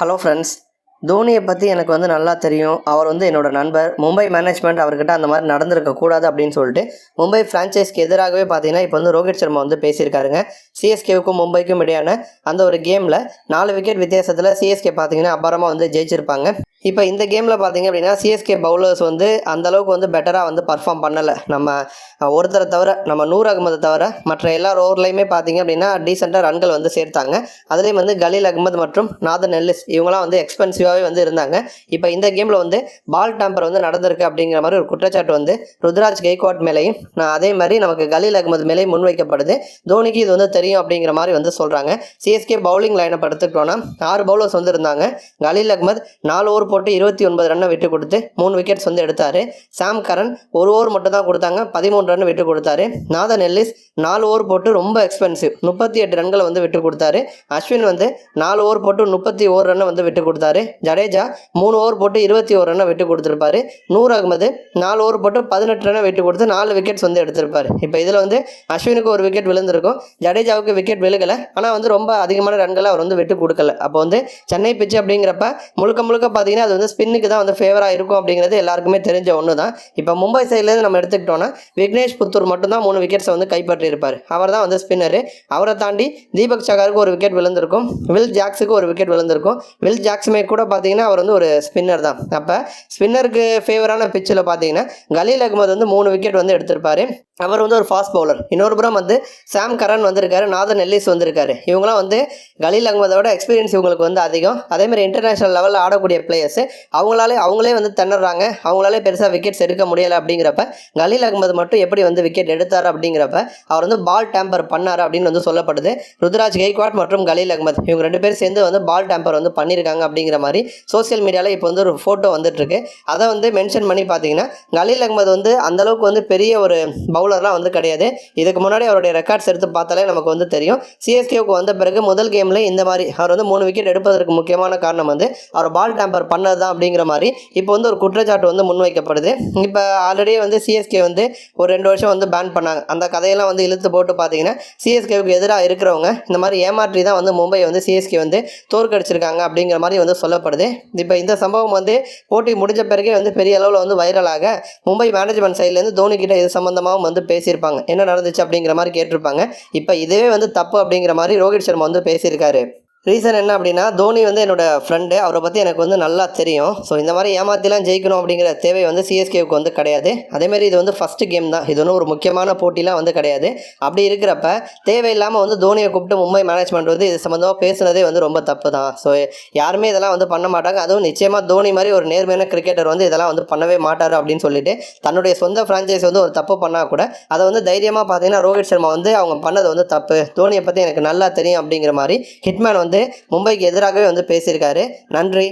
Hello friends தோனியை பற்றி எனக்கு வந்து நல்லா தெரியும். அவர் வந்து என்னோட நண்பர். மும்பை மேனேஜ்மெண்ட் அவர்கிட்ட அந்த மாதிரி நடந்திருக்க கூடாது அப்படின்னு சொல்லிட்டு மும்பை ஃப்ரான்ச்சைஸ்க்கு எதிராகவே பார்த்தீங்கன்னா இப்போ வந்து ரோஹித் சர்மா வந்து பேசியிருக்காருங்க. சிஎஸ்கேவுக்கும் மும்பைக்கும் இடையான அந்த ஒரு கேமில் நாலு விக்கெட் வித்தியாசத்தில் சிஎஸ்கே பார்த்தீங்கன்னா அபாரமாக வந்து ஜெயிச்சிருப்பாங்க. இப்போ இந்த கேமில் பார்த்தீங்க அப்படின்னா சிஎஸ்கே பவுலர்ஸ் வந்து அந்த அளவுக்கு வந்து பெட்டராக வந்து பர்ஃபார்ம் பண்ணலை. நம்ம ஒருத்தரை தவிர நம்ம நூர் அகமது தவிர மற்ற எல்லா ஓவர்லையுமே பார்த்தீங்க அப்படின்னா டீசெண்டாக ரன்கள் வந்து சேர்த்தாங்க. அதுலேயும் வந்து கலீல் அகமது மற்றும் நாதன் நெல்லிஸ் இவங்களாம் வந்து எக்ஸ்பென்சிவாகவே வந்து இருந்தாங்க. இப்போ இந்த கேமில் வந்து பால் டேம்பர் வந்து நடந்திருக்கு அப்படிங்கிற மாதிரி ஒரு குற்றச்சாட்டு வந்து ருத்ராஜ் கெய்க்வாட் மேலேயும் நான் அதே மாதிரி நமக்கு கலீல் அகமது மேலேயும் முன்வைக்கப்படுது. தோனிக்கு இது வந்து தெரியும் அப்படிங்கிற மாதிரி வந்து சொல்கிறாங்க சிஎஸ்கே பவுலிங் லைனை எடுத்துக்கிட்டோன்னா ஆறு பவுலர்ஸ் வந்து இருந்தாங்க. கலீல் அகமது நாலு ஓவர் போட்டு இருபத்தி ஒன்பது ரன்னை விட்டு கொடுத்து மூணு விக்கெட்ஸ் வந்து எடுத்தார். சாம் கரன் ஒரு ஓவர் மட்டும் தான் கொடுத்தாங்க. பதிமூணு ரன் விட்டு கொடுத்தாரு. நாதன் எல்லிஸ் நாலு ஓவர் போட்டு ரொம்ப எக்ஸ்பென்சிவ் முப்பத்தி எட்டு ரன்களை வந்து விட்டு கொடுத்தாரு. அஸ்வின் வந்து நாலு ஓவர் போட்டு முப்பத்தி ஓர் ரன்னை வந்து விட்டு கொடுத்தாரு. ஜடேஜா மூணு ஓவர் போட்டு இருபத்தி ஓர் ரன்னை விட்டு கொடுத்துருப்பாரு. நூர் அகமது நாலு ஓவர் போட்டு பதினெட்டு ரன்னை விட்டு கொடுத்து நாலு விக்கெட்ஸ் வந்து எடுத்திருப்பாரு. இப்போ இதில் வந்து அஸ்வினுக்கு ஒரு விக்கெட் விழுந்திருக்கும். ஜடேஜாவுக்கு விக்கெட் விழுகலை. ஆனால் வந்து ரொம்ப அதிகமான ரன்களை அவர் வந்து விட்டு கொடுக்கல. அப்போ வந்து சென்னை பிச்சு அப்படிங்கிறப்ப முழுக்க முழுக்க பார்த்தீங்கன்னா அது வந்து ஸ்பின்னுக்கு தான் வந்து ஃபேவராக இருக்கும் அப்படிங்கிறது எல்லாருக்குமே தெரிஞ்ச ஒன்று தான் இப்போ மும்பை சைட்லேருந்து நம்ம எடுத்துக்கிட்டோன்னா விக்னேஷ் புத்தூர் மட்டும்தான் மூணு விக்கெட்ஸை வந்து கைப்பற்றியிருப்பார். அவர் தான் வந்து ஸ்பின்னரு அவரை தாண்டி தீபக் சகாருக்கு ஒரு விக்கெட் விழுந்திருக்கும். வில் ஜாக்ஸுக்கு ஒரு விக்கெட் விழுந்திருக்கும். வில் ஜாக்ஸுமே கூட பார்த்தீங்கன்னா அவர் வந்து ஒரு ஸ்பின்னர் தான். அப்போ ஸ்பின்னருக்கு ஃபேவரான பிச்சில் பார்த்தீங்கன்னா கலீல் அகமது வந்து மூணு விக்கெட் வந்து எடுத்திருப்பாரு. அவர் வந்து ஒரு ஃபாஸ்ட் பவுலர் இன்னொரு புறம் வந்து சாம் கரன் வந்திருக்காரு நாதன் நெல்லிஸ் வந்திருக்காரு. இவங்களாம் வந்து கலீல் அகமதோட எக்ஸ்பீரியன்ஸ் இவங்களுக்கு வந்து அதிகம். அதேமாதிரி இன்டர்நேஷனல் லெவலில் ஆடக்கூடிய பிளேயர்ஸ் அவங்களாலே அவங்களே வந்து திணறாங்க. அவங்களாலே பெருசாக விக்கெட்ஸ் எடுக்க முடியலை அப்படிங்கிறப்ப கலீல் அகமது மட்டும் எப்படி வந்து விக்கெட் எடுத்தார் அப்படிங்கிறப்ப அவர் வந்து பால் டேம்பர் பண்ணார் அப்படின்னு வந்து சொல்லப்படுது. ருத்ராஜ் கெய்க்வாட் மற்றும் கலீல் அகமது இவங்க ரெண்டு பேரும் சேர்ந்து வந்து பால் டேம்பர் வந்து பண்ணியிருக்காங்க அப்படிங்கிற மாதிரி சோஷியல் மீடியாவில் இப்போ வந்து ஒரு ஃபோட்டோ வந்துட்டு இருக்கு. அதை வந்து மென்ஷன் பண்ணி பார்த்தீங்கன்னா கலீல் அகமது வந்து அந்த அளவுக்கு வந்து பெரிய ஒரு பவுலர்லாம் வந்து கிடையாது. இதுக்கு முன்னாடி அவருடைய ரெக்கார்ட்ஸ் எடுத்து பார்த்தாலே நமக்கு வந்து தெரியும். சிஎஸ்கேவுக்கு வந்த பிறகு முதல் கேமில் இந்த மாதிரி அவர் வந்து மூணு விக்கெட் எடுப்பதற்கு முக்கியமான காரணம் வந்து அவர் பால் டேம்பர் பண்ணது தான் அப்படிங்கிற மாதிரி இப்போ வந்து ஒரு குற்றச்சாட்டு வந்து முன்வைக்கப்படுது இப்போ ஆல்ரெடி வந்து சிஎஸ்கே வந்து ஒரு ரெண்டு வருஷம் வந்து பேன் பண்ணாங்க. அந்த கதையெல்லாம் வந்து இழுத்து போட்டு பார்த்தீங்கன்னா சிஎஸ்கேவுக்கு எதிராக இருக்கிறவங்க இந்த மாதிரி ஏமாற்றி தான் வந்து மும்பை வந்து சிஎஸ்கே வந்து தோற்கடிச்சிருக்காங்க அப்படிங்கிற மாதிரி வந்து சொல்லப்படுது. இப்போ இந்த சம்பவம் வந்து போட்டி முடிஞ்ச பிறகே வந்து பெரிய அளவில் வந்து வைரலாக மும்பை மேனேஜ்மெண்ட் சைட்லேருந்து தோனி கிட்ட இது சம்மந்தமாகவும் வந்து பேசியிருப்பாங்க. என்ன நடந்துச்சு அப்படிங்கிற மாதிரி கேட்டிருப்பாங்க. இப்போ இதுவே வந்து தப்பு அப்படிங்கிற மாதிரி ரோஹித் சர்மா வந்து பேசியிருக்காரு. ரீசன் என்ன அப்படின்னா தோனி வந்து என்னோட ஃப்ரெண்டு அவரை பற்றி எனக்கு வந்து நல்லா தெரியும். ஸோ இந்த மாதிரி ஏமாத்திலாம் ஜெயிக்கணும் அப்படிங்கிற தேவை வந்து சிஎஸ்கேவுக்கு வந்து கிடையாது. அதேமாரி இது வந்து ஃபஸ்ட்டு கேம் தான். இது ஒன்றும் ஒரு முக்கியமான போட்டிலாம் வந்து கிடையாது. அப்படி இருக்கிறப்ப தேவையில்லாமல் வந்து தோனியை கூப்பிட்டு மும்பை மேனேஜ்மெண்ட் வந்து இது சம்மந்தமாக பேசுனதே வந்து ரொம்ப தப்பு தான் ஸோ யாருமே இதெல்லாம் வந்து பண்ண மாட்டாங்க. அதுவும் நிச்சயமாக தோனி மாதிரி ஒரு நேர்மையான கிரிக்கெட்டர் வந்து இதெல்லாம் வந்து பண்ணவே மாட்டார் அப்படின்னு சொல்லிட்டு தன்னுடைய சொந்த ஃப்ரான்ச்சைஸ் வந்து ஒரு தப்பு பண்ணால் கூட அதை வந்து தைரியமாக பார்த்தீங்கன்னா ரோஹித் சர்மா வந்து அவங்க பண்ணது வந்து தப்பு. தோனியை பற்றி எனக்கு நல்லா தெரியும் அப்படிங்கிற மாதிரி ஹிட்மேன் வந்து மும்பைக்கு எதிராகவே வந்து பேசியிருக்காரு. நன்றி.